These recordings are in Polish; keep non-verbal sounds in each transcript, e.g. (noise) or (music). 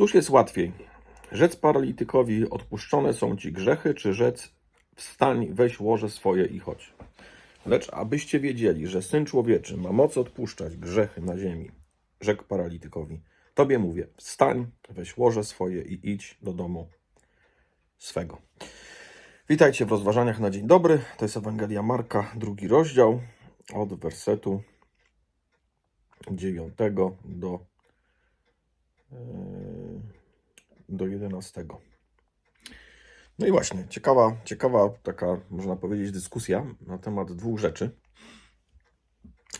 Cóż jest łatwiej? Rzec paralitykowi, odpuszczone są ci grzechy, czy rzec wstań, weź łoże swoje i chodź. Lecz abyście wiedzieli, że Syn Człowieczy ma moc odpuszczać grzechy na ziemi, rzekł paralitykowi. Tobie mówię, wstań, weź łoże swoje i idź do domu swego. Witajcie w rozważaniach na dzień dobry. To jest Ewangelia Marka, drugi rozdział, od wersetu 9 do, do 11. No i właśnie, ciekawa, ciekawa taka, można powiedzieć, dyskusja na temat dwóch rzeczy.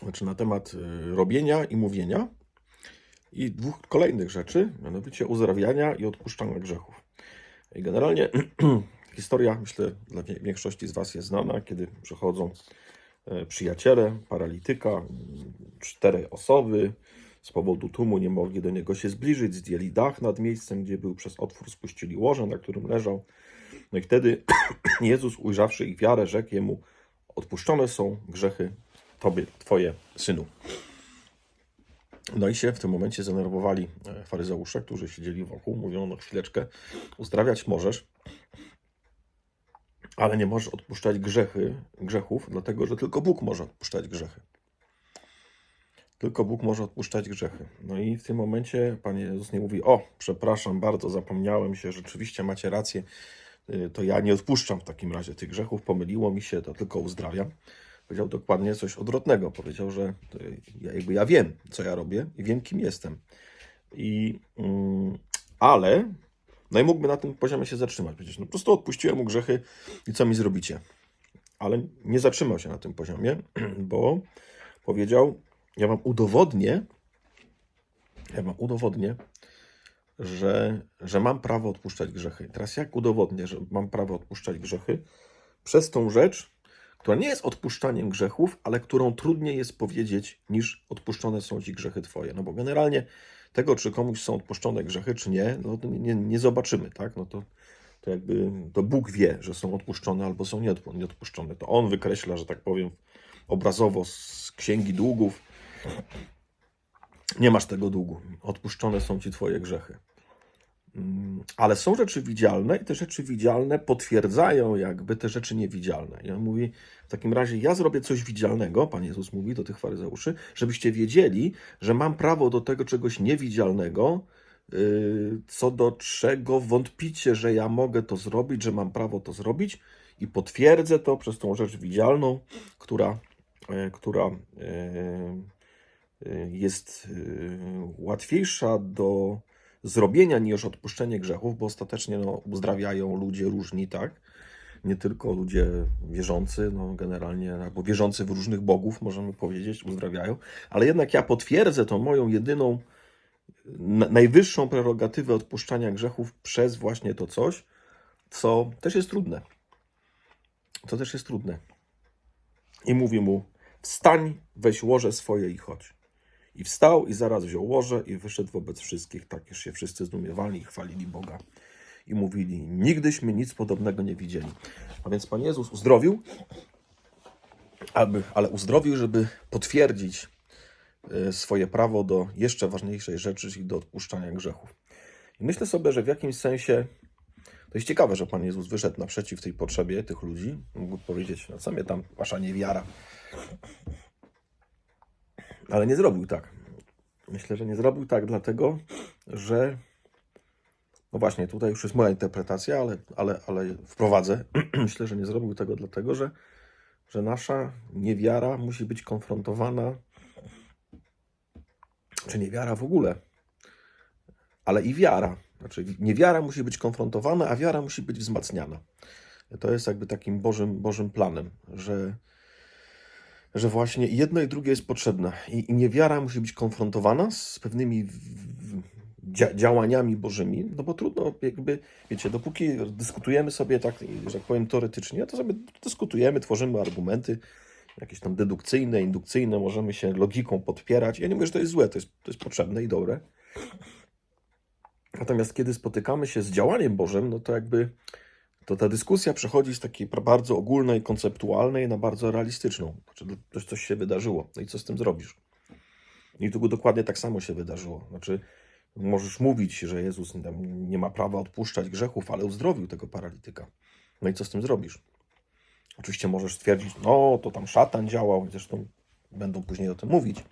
Znaczy na temat y, robienia i mówienia i dwóch kolejnych rzeczy, mianowicie uzdrawiania i odpuszczania grzechów. I generalnie (clears throat) historia, myślę, dla większości z Was jest znana, kiedy przychodzą e, przyjaciele paralityka, cztery osoby, z powodu tłumu nie mogli do niego się zbliżyć, zdjęli dach nad miejscem, gdzie był, przez otwór spuścili łoże, na którym leżał. No i wtedy (clears throat) Jezus, ujrzawszy ich wiarę, rzekł jemu, odpuszczone są grzechy Tobie, Twoje, Synu. No i się w tym momencie zdenerwowali e, faryzeusze, którzy siedzieli wokół, mówią, no chwileczkę, uzdrawiać możesz, ale nie możesz odpuszczać grzechy, grzechów, dlatego że tylko Bóg może odpuszczać grzechy. Tylko Bóg może odpuszczać grzechy. No i w tym momencie Pan Jezus nie mówi: O, przepraszam bardzo, zapomniałem się, rzeczywiście macie rację, y, to ja nie odpuszczam w takim razie tych grzechów, pomyliło mi się, to tylko uzdrawiam. Powiedział dokładnie coś odwrotnego. Powiedział, że ja, jakby ja wiem, co ja robię i wiem, kim jestem. I, mm, ale no i mógłby na tym poziomie się zatrzymać. Przecież no, po prostu odpuściłem mu grzechy i co mi zrobicie? Ale nie zatrzymał się na tym poziomie, (clears throat) bo powiedział: Ja wam udowodnię, ja wam udowodnię, że, że mam prawo odpuszczać grzechy. Teraz jak udowodnię, że mam prawo odpuszczać grzechy? Przez tą rzecz, która nie jest odpuszczaniem grzechów, ale którą trudniej jest powiedzieć niż odpuszczone są ci grzechy twoje. No bo generalnie tego, czy komuś są odpuszczone grzechy, czy nie, no nie, nie zobaczymy, tak? No to, to jakby to Bóg wie, że są odpuszczone albo są nieodpu- nieodpuszczone. To On wykreśla, że tak powiem, obrazowo z księgi długów. Nie masz tego długu. Odpuszczone są ci twoje grzechy. Mm, Ale są rzeczy widzialne i te rzeczy widzialne potwierdzają jakby te rzeczy niewidzialne. I on mówi, w takim razie ja zrobię coś widzialnego, Pan Jezus mówi do tych faryzeuszy, żebyście wiedzieli, że mam prawo do tego czegoś niewidzialnego, yy, co do czego wątpicie, że ja mogę to zrobić, że mam prawo to zrobić i potwierdzę to przez tą rzecz widzialną, która, e, która e, jest e, łatwiejsza do zrobienia niż odpuszczenie grzechów, bo ostatecznie no, uzdrawiają ludzie różni, tak? Nie tylko ludzie wierzący, no generalnie, albo wierzący w różnych bogów, możemy powiedzieć, uzdrawiają, ale jednak ja potwierdzę tą moją jedyną, na- najwyższą prerogatywę odpuszczania grzechów przez właśnie to coś, co też jest trudne. To też jest trudne. I mówi mu: Wstań, weź łoże swoje i chodź. I wstał i zaraz wziął łoże i wyszedł wobec wszystkich, tak iż się wszyscy zdumiewali i chwalili Boga. I mówili, nigdyśmy nic podobnego nie widzieli. A więc Pan Jezus uzdrowił, aby, ale uzdrowił, żeby potwierdzić e, swoje prawo do jeszcze ważniejszej rzeczy, czyli do odpuszczania grzechów. I myślę sobie, że w jakimś sensie to jest ciekawe, że Pan Jezus wyszedł naprzeciw tej potrzebie tych ludzi. Mógł powiedzieć, no co mnie tam, wasza niewiara. Ale nie zrobił tak. Myślę, że nie zrobił tak, dlatego że. No właśnie, tutaj już jest moja interpretacja, ale, ale, ale wprowadzę. (clears throat) Myślę, że nie zrobił tego dlatego, że, że nasza niewiara musi być konfrontowana, czy niewiara w ogóle, ale i wiara. Znaczy, niewiara musi być konfrontowana, a wiara musi być wzmacniana. To jest jakby takim Bożym, Bożym planem, że, że właśnie jedno i drugie jest potrzebne. I, i niewiara musi być konfrontowana z pewnymi dzia, działaniami Bożymi, no bo trudno, jakby, wiecie, dopóki dyskutujemy sobie tak, że tak powiem, teoretycznie, to sobie dyskutujemy, tworzymy argumenty, jakieś tam dedukcyjne, indukcyjne, możemy się logiką podpierać. Ja nie mówię, że to jest złe, to jest, to jest potrzebne i dobre. Natomiast kiedy spotykamy się z działaniem Bożym, no to jakby to ta dyskusja przechodzi z takiej bardzo ogólnej, konceptualnej na bardzo realistyczną. Znaczy, to coś się wydarzyło. No i co z tym zrobisz? I tu dokładnie tak samo się wydarzyło. Znaczy, Możesz mówić, że Jezus nie ma prawa odpuszczać grzechów, ale uzdrowił tego paralityka. No i co z tym zrobisz? Oczywiście możesz stwierdzić, no to tam szatan działał, zresztą będą później o tym mówić.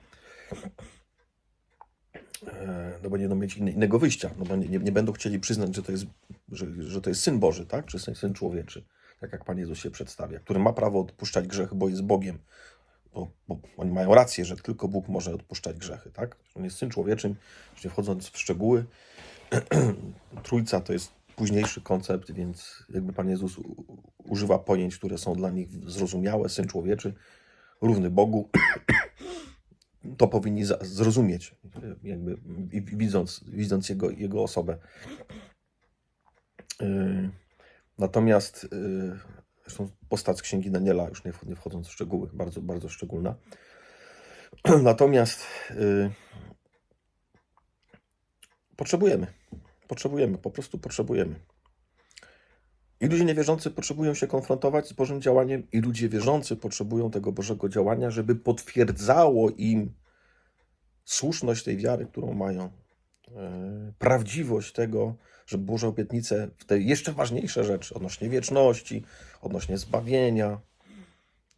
E, No bo nie będą mieć inne- innego wyjścia, no bo nie, nie, nie będą chcieli przyznać, że to, jest, że, że to jest Syn Boży, tak? Czy syn, człowieczy, tak jak Pan Jezus się przedstawia, który ma prawo odpuszczać grzechy, bo jest Bogiem. Bo, bo oni mają rację, że tylko Bóg może odpuszczać grzechy, tak? On jest Syn Człowieczym, nie wchodząc w szczegóły. (clears throat) Trójca to jest późniejszy koncept, więc jakby Pan Jezus używa pojęć, które są dla nich zrozumiałe, Syn Człowieczy, równy Bogu, (clears throat) to powinni zrozumieć, jakby widząc, widząc jego, jego osobę. Yy, Natomiast yy, zresztą postać z księgi Daniela, już nie, wch- nie wchodząc w szczegóły, bardzo, bardzo szczególna. (clears throat) Natomiast yy, potrzebujemy, potrzebujemy, po prostu potrzebujemy. I ludzie niewierzący potrzebują się konfrontować z Bożym działaniem, i ludzie wierzący potrzebują tego Bożego działania, żeby potwierdzało im słuszność tej wiary, którą mają, prawdziwość tego, że Boże obietnice w te jeszcze ważniejsze rzeczy odnośnie wieczności, odnośnie zbawienia,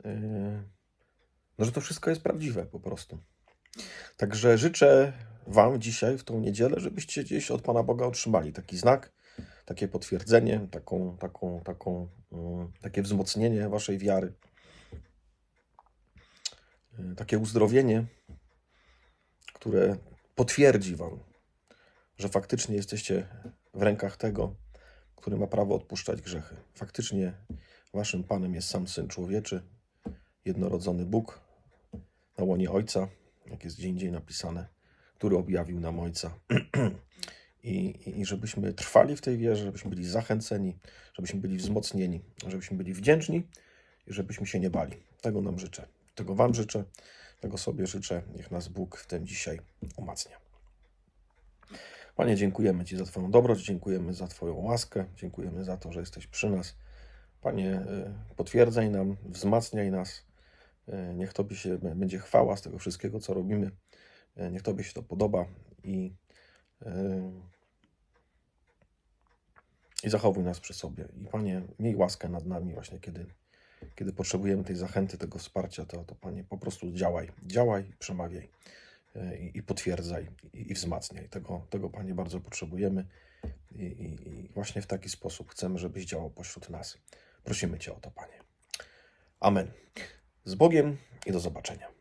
e, no że to wszystko jest prawdziwe po prostu. Także życzę Wam dzisiaj, w tą niedzielę, żebyście gdzieś od Pana Boga otrzymali taki znak, takie potwierdzenie, taką, taką, taką, mm, takie wzmocnienie Waszej wiary, e, takie uzdrowienie, które potwierdzi Wam, że faktycznie jesteście w rękach tego, który ma prawo odpuszczać grzechy. Faktycznie Waszym Panem jest sam Syn Człowieczy, jednorodzony Bóg na łonie Ojca, jak jest gdzie indziej napisane, który objawił nam Ojca. (clears throat) I, i, I żebyśmy trwali w tej wierze, żebyśmy byli zachęceni, żebyśmy byli wzmocnieni, żebyśmy byli wdzięczni i żebyśmy się nie bali. Tego nam życzę. Tego Wam życzę, tego sobie życzę. Niech nas Bóg w tym dzisiaj umacnia. Panie, dziękujemy Ci za Twoją dobroć, dziękujemy za Twoją łaskę, dziękujemy za to, że jesteś przy nas. Panie, y, potwierdzaj nam, wzmacniaj nas. Y, Niech Tobie się będzie chwała z tego wszystkiego, co robimy. Y, Niech Tobie się to podoba i, i zachowuj nas przy sobie. I Panie, miej łaskę nad nami właśnie, kiedy, kiedy potrzebujemy tej zachęty, tego wsparcia, to, to Panie, po prostu działaj, działaj, przemawiaj i, i potwierdzaj i, i wzmacniaj. Tego, tego Panie bardzo potrzebujemy I, i, i właśnie w taki sposób chcemy, żebyś działał pośród nas. Prosimy Cię o to, Panie. Amen. Z Bogiem i do zobaczenia.